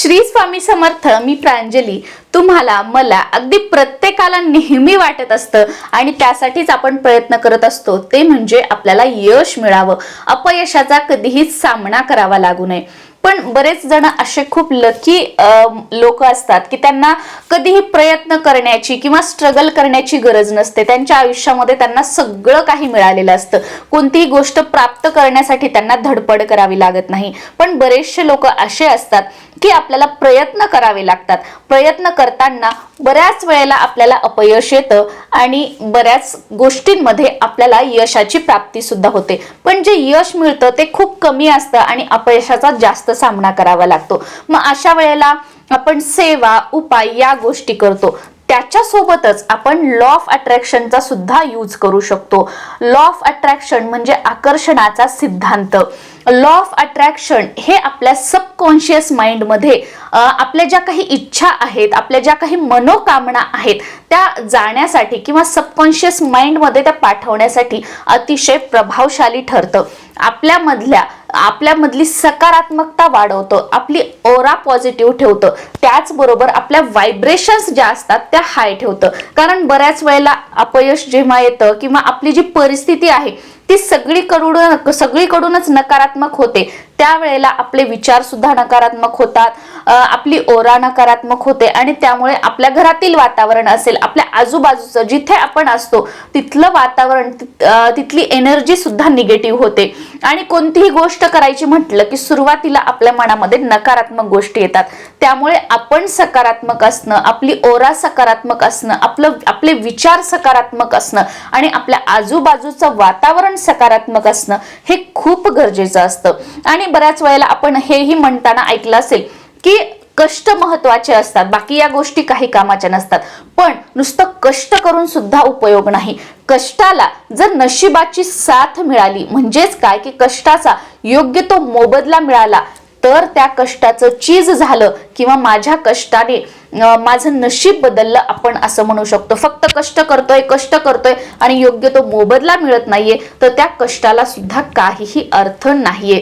श्री स्वामी समर्थ मी प्रांजली. तुम्हाला मला अगदी प्रत्येकाला नेहमी वाटत असतं आणि त्यासाठीच आपण प्रयत्न करत असतो. ते म्हणजे आपल्याला यश मिळावं. अपयशाचा कधीही सामना करावा लागू नये. पण बरेच जण असे खूप लकी लोक असतात की त्यांना कधीही प्रयत्न करण्याची किंवा स्ट्रगल करण्याची गरज नसते. त्यांच्या आयुष्यामध्ये त्यांना सगळं काही मिळालेलं असतं. कोणतीही गोष्ट प्राप्त करण्यासाठी त्यांना धडपड करावी लागत नाही. पण बरेचसे लोक असे असतात की आपल्याला प्रयत्न करावे लागतात. प्रयत्न करताना बऱ्याच वेळेला आपल्याला अपयश येतं आणि बऱ्याच गोष्टींमध्ये आपल्याला यशाची प्राप्ती सुद्धा होते. पण जे यश मिळतं ते खूप कमी असतं आणि अपयशाचा जास्त सामना करावा लागतो. मग अशा वेळेला आपण सेवा उपाय या गोष्टी करतो. त्याच्यासोबतच आपण लॉ ऑफ अट्रॅक्शनचा सुद्धा यूज करू शकतो. लॉ ऑफ अट्रॅक्शन म्हणजे आकर्षणाचा सिद्धांत. लॉ ऑफ अट्रॅक्शन हे आपल्या सबकॉन्शियस माइंडमध्ये आपल्या ज्या काही इच्छा आहेत आपल्या ज्या काही मनोकामना आहेत त्या जाण्यासाठी किंवा सबकॉन्शियस माइंडमध्ये त्या पाठवण्यासाठी अतिशय प्रभावशाली ठरतं. आपल्यामधल्या आपल्यामधली सकारात्मकता वाढवतं. आपली ओरा पॉझिटिव्ह ठेवतं. त्याचबरोबर आपल्या व्हायब्रेशन्स ज्या असतात त्या हाय ठेवतं. कारण बऱ्याच वेळेला अपयश जेव्हा येतं किंवा आपली जी परिस्थिती आहे ती सगळीकडून सगळीकडूनच नकारात्मक होते. त्यावेळेला आपले विचार सुद्धा नकारात्मक होतात. आपली ओरा नकारात्मक होते आणि त्यामुळे आपल्या घरातील वातावरण असेल आपल्या आजूबाजूचं जिथे आपण असतो तिथलं वातावरण तिथली एनर्जी सुद्धा निगेटिव्ह होते. आणि कोणतीही गोष्ट करायची म्हटलं की सुरुवातीला आपल्या मनामध्ये नकारात्मक गोष्टी येतात. त्यामुळे आपण सकारात्मक असणं आपली ओरा सकारात्मक असणं आपलं आपले विचार सकारात्मक असणं आणि आपल्या आजूबाजूचं वातावरण सकारात्मक असणं हे खूप गरजेचं असतं. आणि बऱ्याच वेळेला आपण हेही म्हणताना ऐकलं असेल की कष्ट महत्त्वाचे असतात. बाकी या गोष्टी काही कामाच्या नसतात. पण नुसतं कष्ट करून सुद्धा उपयोग नाही. कष्टाला जर नशिबाची साथ मिळाली म्हणजेच काय? की कष्टाचा योग्य तो मोबदला मिळाला तर त्या कष्टाचं चीज झालं किंवा माझ्या कष्टाने माझं नशीब बदललं आपण असं म्हणू शकतो. फक्त कष्ट करतोय कष्ट करतोय आणि योग्य तो मोबदला मिळत नाहीये तर त्या कष्टाला सुद्धा काहीही अर्थ नाहीये.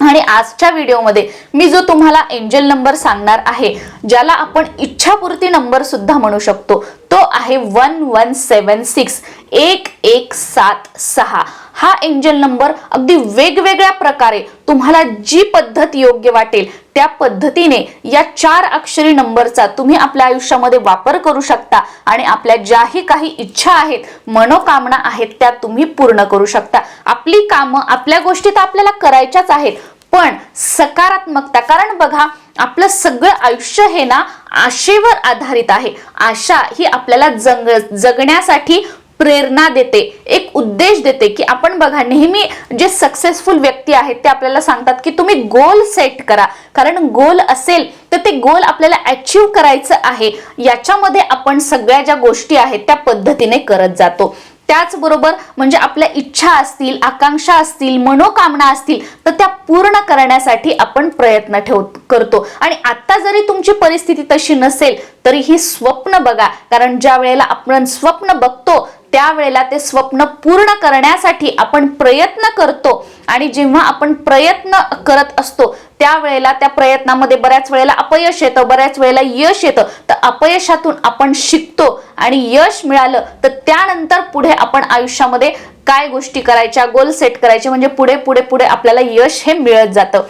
आणि आजच्या व्हिडिओमध्ये मी जो तुम्हाला एंजल नंबर सांगणार आहे ज्याला आपण इच्छापूर्ती नंबर सुद्धा म्हणू शकतो. तो आहे वन वन सेवन सिक्स एक एक सात सहा. हा एंजल नंबर अगदी वेगवेगळ्या प्रकारे तुम्हाला जी पद्धत योग्य वाटेल त्या पद्धतीने या चार अक्षरी नंबरचा तुम्ही आपल्या आयुष्यामध्ये वापर करू शकता आणि आपल्या ज्याही काही इच्छा आहेत मनोकामना आहेत त्या तुम्ही पूर्ण करू शकता. आपली कामं आपल्या गोष्टी तर आपल्याला करायच्याच आहेत पण सकारात्मकता. कारण बघा आपलं सगळं आयुष्य हे ना आशेवर आधारित आहे. आशा ही आपल्याला जग जगण्यासाठी प्रेरणा देते. एक उद्देश देते की आपण बघा नेहमी जे सक्सेसफुल व्यक्ती आहेत ते आपल्याला सांगतात की तुम्ही गोल सेट करा. कारण गोल असेल तर ते गोल आपल्याला अचीव करायचं आहे. याच्यामध्ये आपण सगळ्या ज्या गोष्टी आहेत त्या पद्धतीने करत जातो. त्याचबरोबर म्हणजे आपल्या इच्छा असतील आकांक्षा असतील मनोकामना असतील तर त्या पूर्ण करण्यासाठी आपण प्रयत्न ठेव करतो. आणि आता जरी तुमची परिस्थिती तशी नसेल तरी ही स्वप्न बघा. कारण ज्या वेळेला आपण स्वप्न बघतो त्यावेळेला ते स्वप्न पूर्ण करण्यासाठी आपण प्रयत्न करतो. आणि जेव्हा आपण प्रयत्न करत असतो त्यावेळेला त्या प्रयत्नामध्ये बऱ्याच वेळेला अपयश येतं बऱ्याच वेळेला यश येतं. तर अपयशातून आपण शिकतो आणि यश मिळालं तर त्यानंतर पुढे आपण आयुष्यामध्ये काय गोष्टी करायच्या गोल सेट करायचे म्हणजे पुढे पुढे पुढे आपल्याला यश हे मिळत जातं.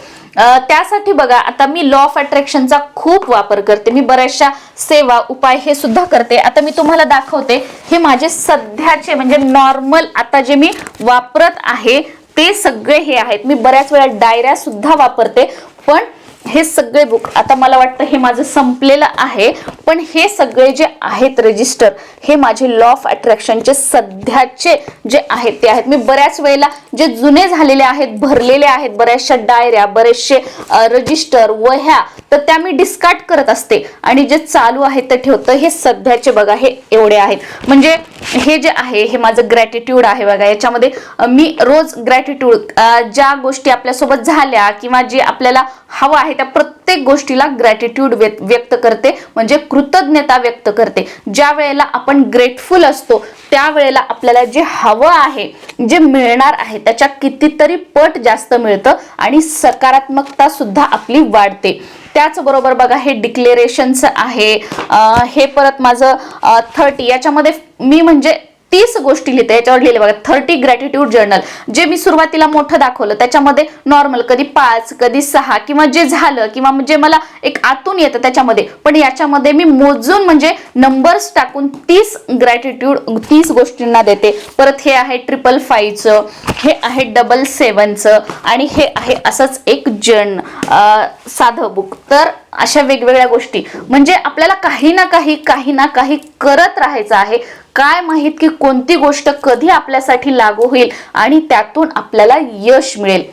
त्यासाठी बघा आता मी लॉ ऑफ अट्रॅक्शनचा खूप वापर करते. मी बऱ्याचशा सेवा उपाय हे सुद्धा करते. आता मी तुम्हाला दाखवते हे माझे सध्याचे म्हणजे नॉर्मल आता जे मी वापरत आहे ते सगळे हे आहेत. मी बऱ्याच वेळा डायऱ्या सुद्धा वापरते पण हे सगळे बुक आता मला वाटतं हे माझं संपलेलं आहे पण हे सगळे जे आहेत रजिस्टर हे माझे लॉ ऑफ अट्रॅक्शनचे सध्याचे जे आहेत ते आहेत. मी बऱ्याच वेळेला जे जुने झालेले आहेत भरलेले आहेत बऱ्याचशा डायऱ्या बरेचसे रजिस्टर वह्या तर त्या मी डिस्कार्ड करत असते. आणि जे चालू आहे ते ठेवतं हे सध्याचे बघा हे एवढे आहेत. म्हणजे हे जे आहे हे माझं ग्रॅटिट्यूड आहे बघा. याच्यामध्ये मी रोज ग्रॅटिट्यूड ज्या गोष्टी आपल्यासोबत झाल्या किंवा जे आपल्याला हवं आहे त्या प्रत्येक गोष्टीला ग्रॅटिट्यूड व्यक्त करते. म्हणजे कृतज्ञता व्यक्त करते. ज्या वेळेला आपण ग्रेटफुल असतो त्यावेळेला आपल्याला जे हवं आहे जे मिळणार आहे त्याच्या कितीतरी पट जास्त मिळतं आणि सकारात्मकता सुद्धा आपली वाढते. त्याचबरोबर बघा हे डिक्लेरेशनचं आहे. हे परत माझं थर्टी याच्यामध्ये मी म्हणजे तीस गोष्टी लिहिते याच्यावर लिहिले बघा थर्टी ग्रॅटिट्यूड जर्नल जे मी सुरुवातीला मोठं दाखवलं त्याच्यामध्ये नॉर्मल कधी पाच कधी सहा किंवा जे झालं किंवा जे मला एक आतून येतं त्याच्यामध्ये. पण याच्यामध्ये मी मोजून म्हणजे नंबर्स टाकून तीस ग्रॅटिट्यूड तीस गोष्टींना देते. परत हे आहे ट्रिपल फाईव्हचं हे आहे डबल सेवनचं आणि हे आहे असंच एक जर्न साधं बुक तर अशा वेगवेगळ्या गोष्टी. म्हणजे आपल्याला काही ना काही काही ना काही करत राहायचं आहे. काय माहीत की कोणती गोष्ट कधी आपल्यासाठी लागू होईल आणि त्यातून आपल्याला यश मिळेल.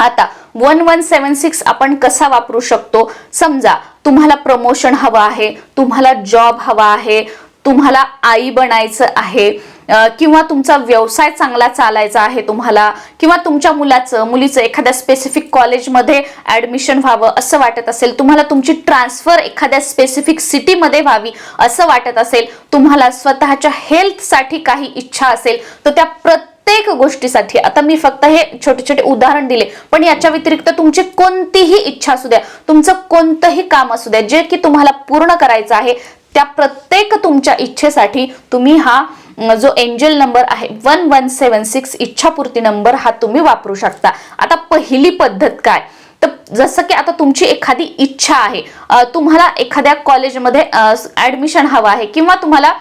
आता वन वन सेवन सिक्स आपण कसा वापरू शकतो? समजा तुम्हाला प्रमोशन हवं आहे तुम्हाला जॉब हवा आहे तुम्हाला आई बनायचं आहे किंवा तुमचा व्यवसाय चांगला चालायचा आहे तुम्हाला किंवा तुमच्या मुलाचं मुलीचं एखाद्या स्पेसिफिक कॉलेजमध्ये ॲडमिशन व्हावं असं वाटत असेल तुम्हाला तुमची ट्रान्सफर एखाद्या स्पेसिफिक सिटीमध्ये व्हावी असं वाटत असेल तुम्हाला स्वतःच्या हेल्थसाठी काही इच्छा असेल तर त्या प्रत्येक गोष्टीसाठी आता मी फक्त हे छोटे छोटे उदाहरण दिले पण याच्या व्यतिरिक्त तुमची कोणतीही इच्छा असू द्या तुमचं कोणतंही काम असू द्या जे की तुम्हाला पूर्ण करायचं आहे त्या प्रत्येक तुमच्या इच्छेसाठी तुम्ही हा जो एंजल नंबर आहे वन वन सेवन सिक्स इच्छापूर्ती नंबर हा तुम्ही वापरू शकता. आता पहिली पद्धत काय? तर जसं की आता तुमची एखादी इच्छा आहे तुम्हाला एखाद्या कॉलेजमध्ये ऍडमिशन हवं आहे किंवा तुम्हाला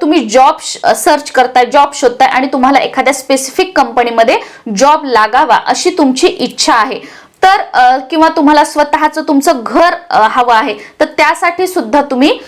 तुम्ही जॉब सर्च करताय जॉब शोधताय आणि तुम्हाला एखाद्या स्पेसिफिक कंपनीमध्ये जॉब लागावा अशी तुमची इच्छा आहे. तर किंवा तुम्हाला स्वतःचं तुमचं घर हवं आहे तर त्यासाठी सुद्धा तुम्ही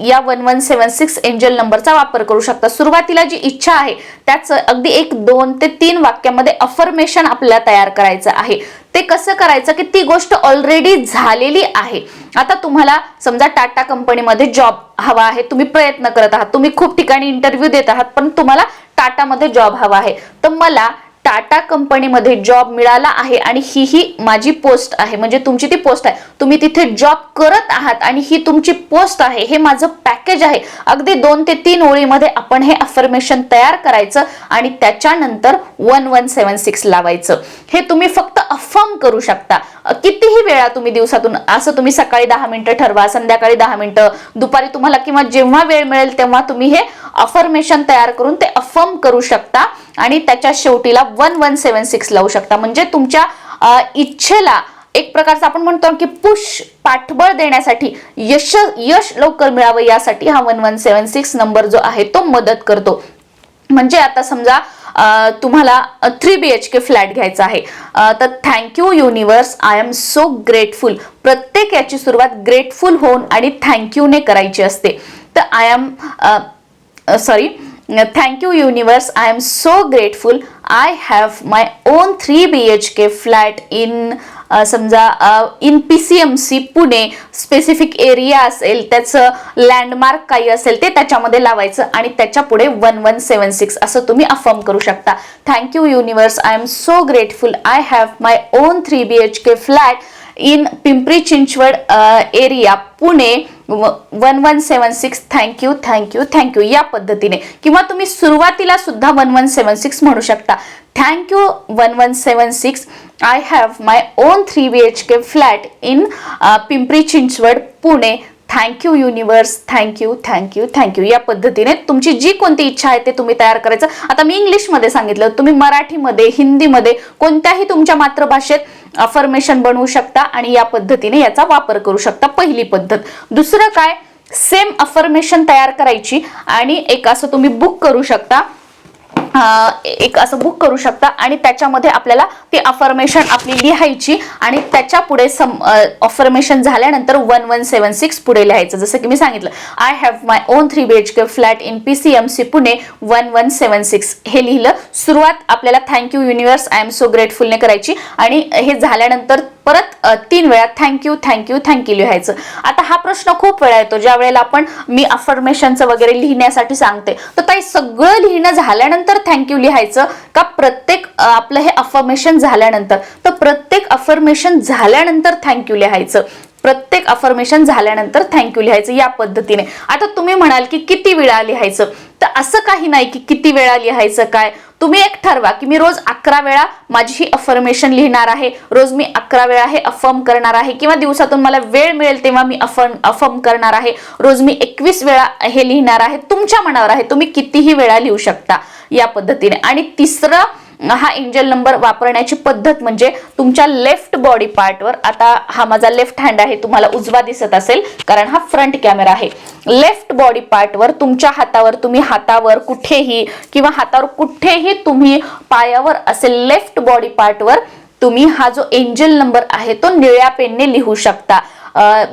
या one one seven six angel नंबरचा वापर करू शकता. सुरुवातीला जी इच्छा आहे त्याचं अगदी एक दोन ते तीन वाक्यामध्ये अफर्मेशन आपल्याला तयार करायचं आहे. ते कसं करायचं की ती गोष्ट ऑलरेडी झालेली आहे. आता तुम्हाला समजा टाटा कंपनीमध्ये जॉब हवा आहे तुम्ही प्रयत्न करत आहात तुम्ही खूप ठिकाणी इंटरव्ह्यू देत आहात पण तुम्हाला टाटामध्ये जॉब हवा आहे. तर मला टाटा कंपनीमध्ये जॉब मिळाला आहे आणि ही ही माझी पोस्ट आहे. म्हणजे तुमची ती पोस्ट आहे. तुम्ही तिथे जॉब करत आहात आणि ही तुमची पोस्ट आहे. हे माझं पॅकेज आहे. अगदी दोन ते तीन ओळीमध्ये आपण हे अफर्मेशन तयार करायचं आणि त्याच्यानंतर वन वन सेवन सिक्स लावायचं. हे तुम्ही फक्त अफर्म करू शकता. कितीही वेळा तुम्ही दिवसातून असं तुम्ही सकाळी दहा मिनिटं ठरवा संध्याकाळी दहा मिनिटं दुपारी तुम्हाला किंवा जेव्हा वेळ मिळेल तेव्हा तुम्ही हे अफर्मेशन तयार करून ते अफर्म करू शकता आणि त्याच्या शेवटीला वन वन सेवन सिक्स लावू शकता. म्हणजे तुमच्या इच्छेला एक प्रकारचं आपण म्हणतो की पुश पाठबळ देण्यासाठी यश यश लवकर मिळावं यासाठी हा one one seven six number जो आहे तो मदत करतो. म्हणजे आता समजा तुम्हाला three B H K flat घ्यायचा आहे. तर thank you universe I am so grateful प्रत्येक याची सुरुवात ग्रेटफुल होऊन आणि थँक्यूने करायची असते. तर I am sorry thank you universe I am so grateful I have my own three B H K flat in समजा in P C M C Pune specific area असेल त्याचं लँडमार्क काही असेल ते त्याच्यामध्ये लावायचं आणि त्याच्या पुढे वन वन सेवन सिक्स असं तुम्ही अफर्म करू शकता. Thank you universe I am so grateful I have my own three B H K flat in Pimpri Chinchwad area Pune one one seven six thank you thank you thank you या पद्धतीने. किंवा तुम्ही सुरुवातीला सुद्धा one one seven six म्हणू शकता. Thank you one one seven six I have my own three B H K flat in Pimpri Chinchwad Pune. Thank you universe thank you thank you thank you या पद्धतीने तुमची जी कोणती इच्छा आहे ते तुम्ही तयार करायचं. आता मी इंग्लिशमध्ये सांगितलं. तुम्ही मराठीमध्ये हिंदीमध्ये कोणत्याही तुमच्या मातृभाषेत अफर्मेशन बनवू शकता आणि या पद्धतीने याचा वापर करू शकता पहिली पद्धत. दुसरं काय? सेम अफर्मेशन तयार करायची आणि एक असं तुम्ही बुक करू शकता. एक असं बुक करू शकता आणि त्याच्यामध्ये आपल्याला ती अफर्मेशन आपली लिहायची आणि त्याच्या पुढे सम अफर्मेशन झाल्यानंतर वन वन सेवन सिक्स पुढे लिहायचं. जसं की मी सांगितलं I have my own three B H K flat in P C M C Pune one one seven six हे लिहिलं. सुरुवात आपल्याला thank you universe I am so ग्रेटफुलने करायची आणि हे झाल्यानंतर परत तीन वेळा थँक्यू थँक्यू थँक्यू लिहायचं. आता हा प्रश्न खूप वेळा येतो ज्या वेळेला आपण मी अफर्मेशनचं वगैरे लिहिण्यासाठी सांगते. तर ताई सगळं लिहिणं झाल्यानंतर थँक्यू लिहायचं का प्रत्येक आपलं हे अफर्मेशन झाल्यानंतर. तर प्रत्येक अफर्मेशन झाल्यानंतर थँक्यू लिहायचं. प्रत्येक अफर्मेशन झाल्यानंतर थँक्यू लिहायचं या पद्धतीने. आता तुम्ही म्हणाल की किती वेळा लिहायचं? तर असं काही नाही की किती वेळा लिहायचं काय? तुम्ही एक ठरवा की मी रोज अकरा वेळा माझी ही अफर्मेशन लिहिणार आहे. रोज मी अकरा वेळा हे अफर्म करणार आहे. किंवा दिवसातून मला वेळ मिळेल तेव्हा मी अफर्म अफर्म करणार आहे. रोज मी एकवीस वेळा हे लिहिणार आहे. तुमच्या मनावर आहे. तुम्ही कितीही वेळा लिहू शकता या पद्धतीने. आणि तिसरं हा एंजल नंबर वापरण्याची पद्धत म्हणजे तुमच्या लेफ्ट बॉडी पार्टवर आता हा माझा लेफ्ट हँड आहे तुम्हाला उजवा दिसत असेल कारण हा फ्रंट कॅमेरा आहे. लेफ्ट बॉडी पार्टवर तुमच्या हातावर तुम्ही हातावर कुठेही किंवा हातावर कुठेही तुम्ही पायावर असेल लेफ्ट बॉडी पार्टवर तुम्ही हा जो एंजल नंबर आहे तो निळ्या पेनने लिहू शकता.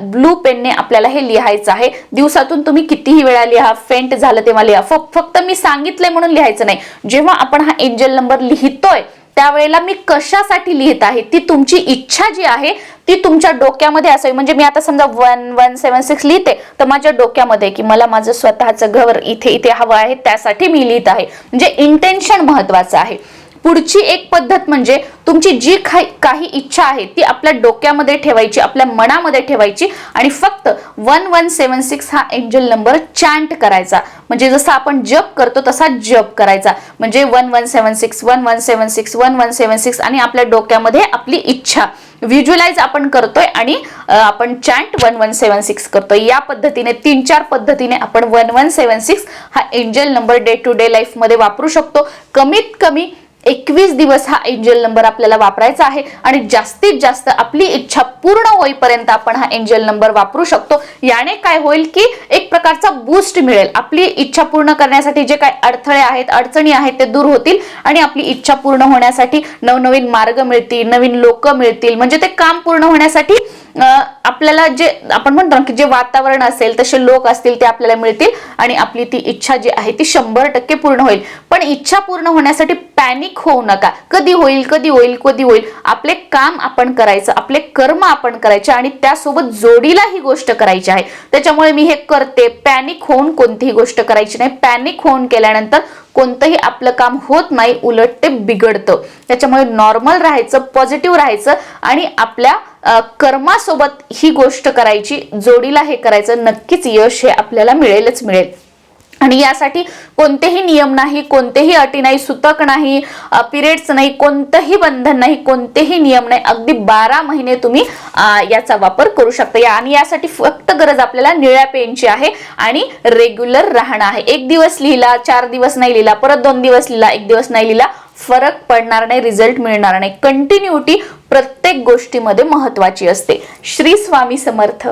ब्लू पेनने आपल्याला हे लिहायचं आहे. दिवसातून तुम्ही कितीही वेळा लिहा फेंट झालं तेव्हा लिहा. फ- फक्त मी सांगितलंय म्हणून लिहायचं नाही. जेव्हा आपण हा एंजल नंबर लिहितोय त्यावेळेला मी कशासाठी लिहित आहे? ती तुमची इच्छा जी आहे ती तुमच्या डोक्यामध्ये असावी. म्हणजे मी आता समजा वन वन सेवन सिक्स लिहिते तर माझ्या डोक्यामध्ये की मला माझं स्वतःचं घर इथे इथे हवं आहे त्यासाठी मी लिहित आहे. म्हणजे इंटेन्शन महत्वाचं आहे. पुढची एक पद्धत म्हणजे तुमची जी काही काही इच्छा आहे ती आपल्या डोक्यामध्ये ठेवायची आपल्या मनामध्ये ठेवायची आणि फक्त वन वन सेवन सिक्स हा एंजल नंबर चॅन्ट करायचा. म्हणजे जसं आपण जप करतो तसा जप करायचा. म्हणजे one one seven six one one seven six one one seven six आणि आपल्या डोक्यामध्ये आपली इच्छा. व्हिज्युलाइज आपण करतोय आणि आपण chant one one seven six करतोय. या पद्धतीने तीन चार पद्धतीने आपण वन वन सेवन सिक्स हा angel number day to day लाईफमध्ये वापरू शकतो. कमीत कमी एकवीस दिवस हा एंजल नंबर आपल्याला वापरायचा आहे आणि जास्तीत जास्त आपली इच्छा पूर्ण होईपर्यंत आपण हा एंजल नंबर वापरू शकतो. याने काय होईल की एक प्रकारचा बूस्ट मिळेल. आपली इच्छा पूर्ण करण्यासाठी जे काय अडथळे आहेत अडचणी आहेत ते दूर होतील आणि आपली इच्छा पूर्ण होण्यासाठी नवनवीन मार्ग मिळतील नवीन लोक मिळतील. म्हणजे ते काम पूर्ण होण्यासाठी आपल्याला जे आपण म्हणतो ना की जे वातावरण असेल तसे लोक असतील ते आपल्याला मिळतील आणि आपली ती इच्छा जी आहे ती शंभर टक्के पूर्ण होईल. पण इच्छा पूर्ण होण्यासाठी पॅनिक होऊ नका. कधी होईल कधी होईल कधी होईल. आपले काम आपण करायचं आपले कर्म आपण करायचे आणि त्यासोबत जोडीला ही गोष्ट करायची आहे. त्याच्यामुळे मी हे करते. पॅनिक होऊन कोणतीही गोष्ट करायची नाही. पॅनिक होऊन केल्यानंतर कोणतंही आपलं काम होत नाही उलट ते बिघडतं. त्याच्यामुळे नॉर्मल राहायचं पॉझिटिव्ह राहायचं आणि आपल्या कर्मासोबत ही गोष्ट करायची जोडीला हे करायचं नक्कीच यश हे आपल्याला मिळेलच मिळेल. आणि यासाठी कोणतेही नियम नाही कोणतेही अटी नाही सुतक नाही पिरियड्स नाही कोणतंही बंधन नाही कोणतेही नियम नाही. अगदी बारा महिने तुम्ही याचा वापर करू शकता. या आणि यासाठी फक्त गरज आपल्याला निळ्या पेनची आहे आणि रेग्युलर राहणं आहे. एक दिवस लिहिला चार दिवस नाही लिहिला परत दोन दिवस लिहिला एक दिवस नाही लिहिला फरक पडणार नाही रिझल्ट मिळणार नाही. कंटिन्युटी प्रत्येक गोष्टीमध्ये महत्वाची असते. श्री स्वामी समर्थ.